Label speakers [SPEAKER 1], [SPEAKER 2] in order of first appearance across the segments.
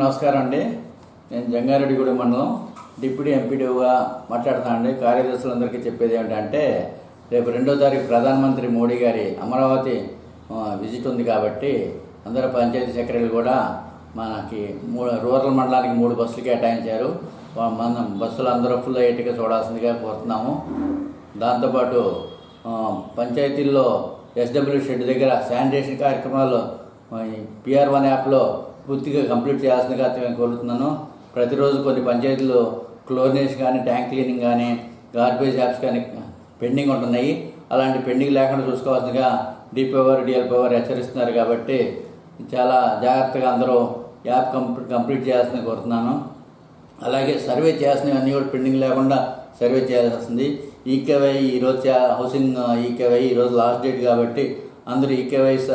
[SPEAKER 1] నమస్కారం అండి. నేను జంగారెడ్డిగూడెం మండలం డిప్యూటీ ఎంపీడీగా మాట్లాడుతానండి కార్యదర్శులందరికీ చెప్పేది ఏమిటంటే రేపు రెండో తారీఖు ప్రధానమంత్రి మోడీ గారి అమరావతి విజిట్ ఉంది కాబట్టి అందరూ పంచాయతీ సెక్రటరీలు కూడా మనకి మూడు రూరల్ మండలానికి మూడు బస్సులు కేటాయించారు. మన బస్సులు అందరూ ఫుల్ అయ్యేట్టుగా చూడాల్సిందిగా కోరుతున్నాము. దాంతోపాటు పంచాయతీల్లో ఎస్డబ్ల్యూ షెడ్ దగ్గర శానిటేషన్ కార్యక్రమాలు పిఆర్ వన్ యాప్లో పూర్తిగా కంప్లీట్ చేయాల్సిందిగా నేను కోరుతున్నాను. ప్రతిరోజు కొన్ని పంచాయతీలు క్లోరినేషన్ కానీ ట్యాంక్ క్లీనింగ్ కానీ గార్బేజ్ యాప్స్ కానీ పెండింగ్ ఉంటున్నాయి. అలాంటి పెండింగ్ లేకుండా చూసుకోవాల్సిందిగా డిపో వారు డిఎల్పో హెచ్చరిస్తున్నారు కాబట్టి చాలా జాగ్రత్తగా అందరూ యాప్ కంప్లీట్ కంప్లీట్ చేయాల్సింది కోరుతున్నాను. అలాగే సర్వే చేయాల్సినవన్నీ కూడా పెండింగ్ లేకుండా సర్వే చేయాల్సింది. ఈకేవై ఈరోజు హౌసింగ్ ఈకేవై ఈరోజు లాస్ట్ డేట్ కాబట్టి అందరూ ఈకేవైస్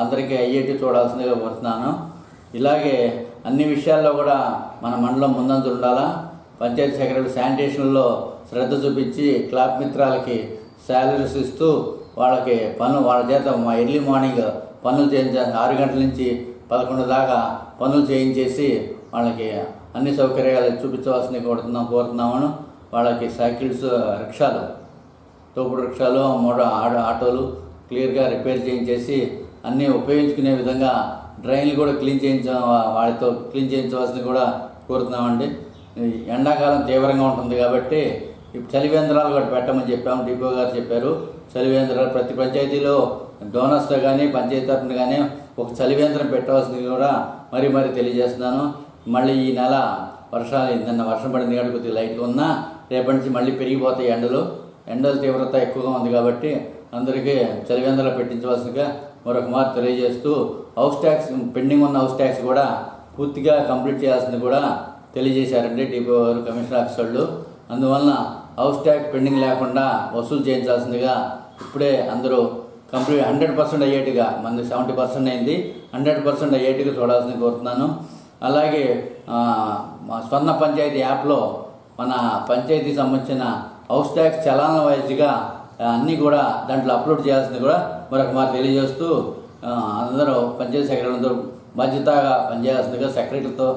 [SPEAKER 1] అందరికీ అయ్యేటి చూడాల్సిందిగా కోరుతున్నాను. ఇలాగే అన్ని విషయాల్లో కూడా మన మండలం ముందంజు ఉండాలా? పంచాయతీ సెక్రటరీ శానిటేషన్లో శ్రద్ధ చూపించి క్లాబ్ మిత్రాలకి శాలరీస్ ఇస్తూ వాళ్ళకి పనులు వాళ్ళ చేత మా ఎర్లీ మార్నింగ్ పనులు చేయించాలి ఆరు గంటల నుంచి పదకొండు దాకా పనులు చేయించేసి వాళ్ళకి అన్ని సౌకర్యాలు చూపించవలసింది కోరుతున్నాం కోరుతున్నామను. వాళ్ళకి సైకిల్స్ రిక్షాలు తోపుడు రిక్షాలు మూడు ఆటోలు క్లియర్గా రిపేర్ చేయించేసి అన్నీ ఉపయోగించుకునే విధంగా డ్రైన్లు కూడా క్లీన్ చేయించ వాటితో క్లీన్ చేయించవలసింది కూడా కోరుతున్నామండి. ఎండాకాలం తీవ్రంగా ఉంటుంది కాబట్టి చలివేంద్రాలు కూడా పెట్టమని చెప్పాము డిపో గారు చెప్పారు. చలివేంద్రాలు ప్రతి పంచాయతీలో డోనర్స్తో కానీ పంచాయతీ తరఫున కానీ ఒక చలివేంద్రం పెట్టవలసింది కూడా మరీ మరీ తెలియజేస్తున్నాను. మళ్ళీ ఈ నెల వర్షాలు నిన్న వర్షం పడింది కాబట్టి కొద్దిగా లైట్గా ఉన్నా రేపటి నుంచి మళ్ళీ పెరిగిపోతాయి ఎండలు. ఎండల తీవ్రత ఎక్కువగా ఉంది కాబట్టి అందరికీ చలివేంద్రాలు పెట్టించవలసిందిగా మరొక మాట తెలియజేస్తూ హౌస్ ట్యాక్స్ పెండింగ్ ఉన్న హౌస్ ట్యాక్స్ కూడా పూర్తిగా కంప్లీట్ చేయాల్సింది కూడా తెలియజేశారండి డిపో గారు కమిషనర్ ఆఫీసర్లు. అందువలన హౌస్ ట్యాక్స్ పెండింగ్ లేకుండా వసూలు చేయించాల్సిందిగా ఇప్పుడే అందరూ కంప్లీట్ హండ్రెడ్ పర్సెంట్ అయ్యేట్టుగా మంది సెవెంటీ పర్సెంట్ అయింది. హండ్రెడ్ పర్సెంట్ అయ్యేట్టుగా చూడాల్సింది కోరుతున్నాను. అలాగే మా స్వర్ణ పంచాయతీ యాప్లో మన పంచాయతీ సంబంధించిన హౌస్ ట్యాక్స్ చలాన వైజ్గా అన్నీ కూడా దాంట్లో అప్లోడ్ చేయాల్సింది కూడా మరొక మాట తెలియజేస్తూ అందరూ పంచాయతీ సెక్రటరీలతో బాధ్యతగా పనిచేయాల్సిందిగా సెక్రటరీతో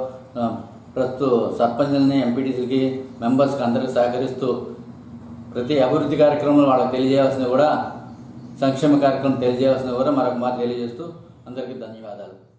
[SPEAKER 1] ప్రస్తుత సర్పంచులని ఎంపీటీసీలకి మెంబర్స్కి అందరికీ సహకరిస్తూ ప్రతి అభివృద్ధి కార్యక్రమంలో వాళ్ళకి తెలియజేయాల్సింది కూడా సంక్షేమ కార్యక్రమం తెలియజేయాల్సింది కూడా మరొక మాట తెలియజేస్తూ అందరికీ ధన్యవాదాలు.